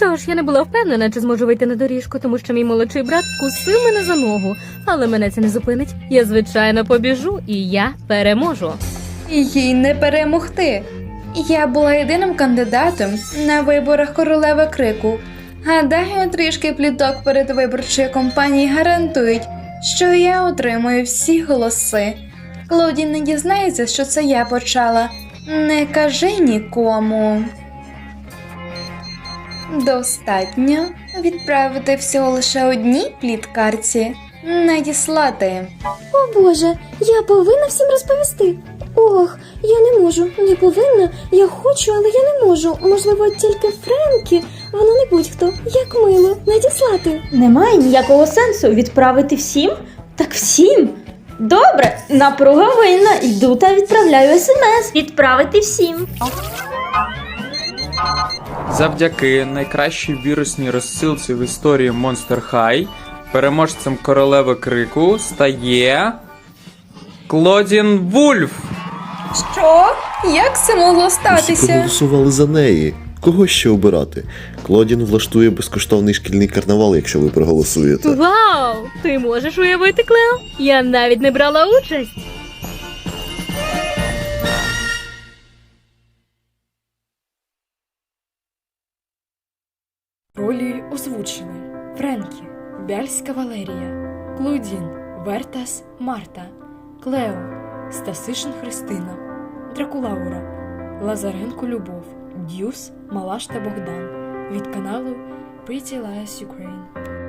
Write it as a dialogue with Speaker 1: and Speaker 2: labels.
Speaker 1: Що ж, я не була впевнена, чи зможу вийти на доріжку, тому що мій молодший брат кусив мене за ногу, але мене це не зупинить. Я звичайно побіжу, і я переможу.
Speaker 2: Їй не перемогти. Я була єдиним кандидатом на виборах королеви крику. Гадаю, трішки пліток перед виборчої кампанії гарантують, що я отримую всі голоси. Клоді не дізнається, що це я почала. Не кажи нікому. Достатньо відправити всього лише одній пліткарці. Надіслати.
Speaker 3: О Боже, я повинна всім розповісти. Ох, я не можу, не повинна, я хочу, але я не можу. Можливо, тільки Френкі, вона не будь-хто, як мило, надіслати.
Speaker 4: Немає ніякого сенсу відправити всім? Так всім. Добре, напруга винна. Йду та відправляю смс. Відправити всім.
Speaker 5: Завдяки найкращій вірусній розсилці в історії Monster High переможцем королеви крику стає Клодін Вульф.
Speaker 2: Що? Як це могло
Speaker 6: Усі
Speaker 2: статися?
Speaker 6: проголосували за неї. Кого ще обирати? Клодін влаштує безкоштовний шкільний карнавал, якщо ви проголосуєте.
Speaker 1: Вау! Ти можеш уявити, Клео? Я навіть не брала участь.
Speaker 7: Ролі озвучили Френкі, Бяльська Валерія, Клудін, Вертас Марта, Клео, Стасишин Христина, Дракулаура, Лазаренко Любов, Дюс, Малаш та Богдан від каналу Pretty Lies Ukraine.